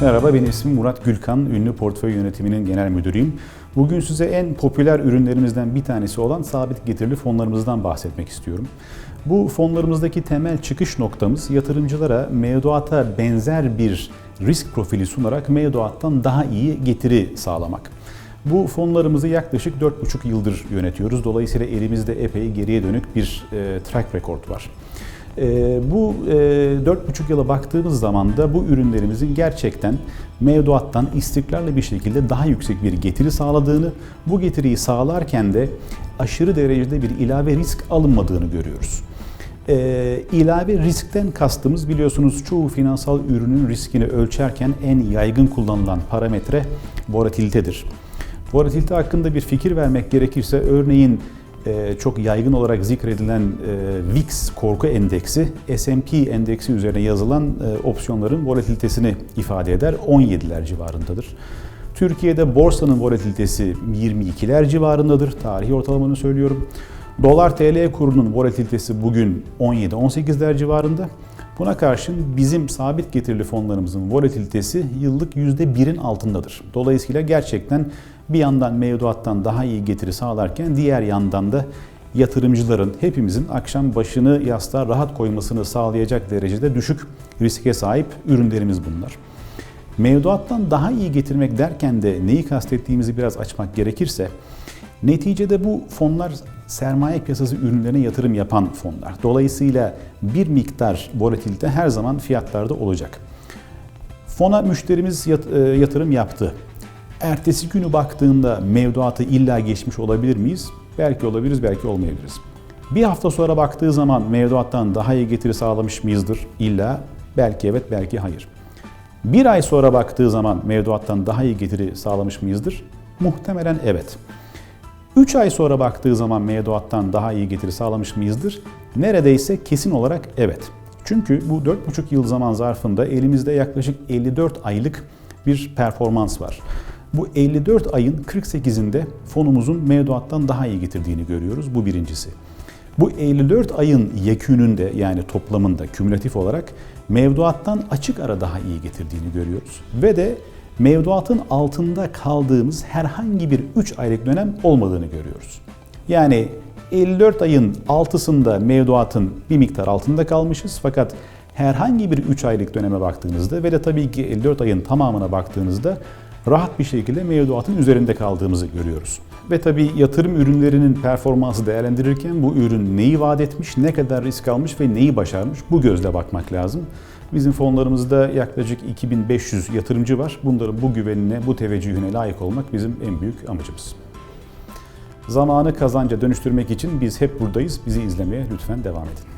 Merhaba, benim ismim Murat Gülkan, ünlü portföy yönetiminin genel müdürüyüm. Bugün size en popüler ürünlerimizden bir tanesi olan sabit getirili fonlarımızdan bahsetmek istiyorum. Bu fonlarımızdaki temel çıkış noktamız yatırımcılara mevduata benzer bir risk profili sunarak mevduattan daha iyi getiri sağlamak. Bu fonlarımızı yaklaşık 4,5 yıldır yönetiyoruz. Dolayısıyla elimizde epey geriye dönük bir e, track record var. E, bu e, 4,5 yıla baktığımız zaman da bu ürünlerimizin gerçekten mevduattan istikrarlı bir şekilde daha yüksek bir getiri sağladığını, bu getiriyi sağlarken de aşırı derecede bir ilave risk alınmadığını görüyoruz. E, ilave riskten kastımız biliyorsunuz çoğu finansal ürünün riskini ölçerken en yaygın kullanılan parametre volatilitedir. Volatilite hakkında bir fikir vermek gerekirse örneğin e, çok yaygın olarak zikredilen e, VIX korku endeksi S&P endeksi üzerine yazılan e, opsiyonların volatilitesini ifade eder. 17'ler civarındadır. Türkiye'de borsanın volatilitesi 22'ler civarındadır. Tarihi ortalamanı söylüyorum. Dolar TL kurunun volatilitesi bugün 17-18'ler civarında. Buna karşın bizim sabit getirili fonlarımızın volatilitesi yıllık %1'in altındadır. Dolayısıyla gerçekten bir yandan mevduattan daha iyi getiri sağlarken diğer yandan da yatırımcıların hepimizin akşam başını yastığa rahat koymasını sağlayacak derecede düşük riske sahip ürünlerimiz bunlar. Mevduattan daha iyi getirmek derken de neyi kastettiğimizi biraz açmak gerekirse Neticede bu fonlar sermaye piyasası ürünlerine yatırım yapan fonlar. Dolayısıyla bir miktar volatilite her zaman fiyatlarda olacak. Fona müşterimiz e, yatırım yaptı. Ertesi günü baktığında mevduatı illa geçmiş olabilir miyiz? Belki olabiliriz, belki olmayabiliriz. Bir hafta sonra baktığı zaman mevduattan daha iyi getiri sağlamış mıyızdır? İlla belki evet, belki hayır. Bir ay sonra baktığı zaman mevduattan daha iyi getiri sağlamış mıyızdır? Muhtemelen evet. 3 ay sonra baktığı zaman mevduattan daha iyi getiri sağlamış mıyızdır? Neredeyse kesin olarak evet. Çünkü bu 4,5 yıl zaman zarfında elimizde yaklaşık 54 aylık bir performans var. Bu 54 ayın 48'inde fonumuzun mevduattan daha iyi getirdiğini görüyoruz. Bu birincisi. Bu 54 ayın yekününde yani toplamında kümülatif olarak mevduattan açık ara daha iyi getirdiğini görüyoruz. Ve de mevduatın altında kaldığımız herhangi bir 3 aylık dönem olmadığını görüyoruz. Yani 54 ayın altısında mevduatın bir miktar altında kalmışız fakat herhangi bir 3 aylık döneme baktığınızda ve de tabii ki 54 ayın tamamına baktığınızda rahat bir şekilde mevduatın üzerinde kaldığımızı görüyoruz. Ve tabii yatırım ürünlerinin performansı değerlendirirken bu ürün neyi vaat etmiş, ne kadar risk almış ve neyi başarmış bu gözle bakmak lazım. Bizim fonlarımızda yaklaşık 2500 yatırımcı var. Bunların bu güvenine, bu teveccühüne layık olmak bizim en büyük amacımız. Zamanı kazanca dönüştürmek için biz hep buradayız. Bizi izlemeye lütfen devam edin.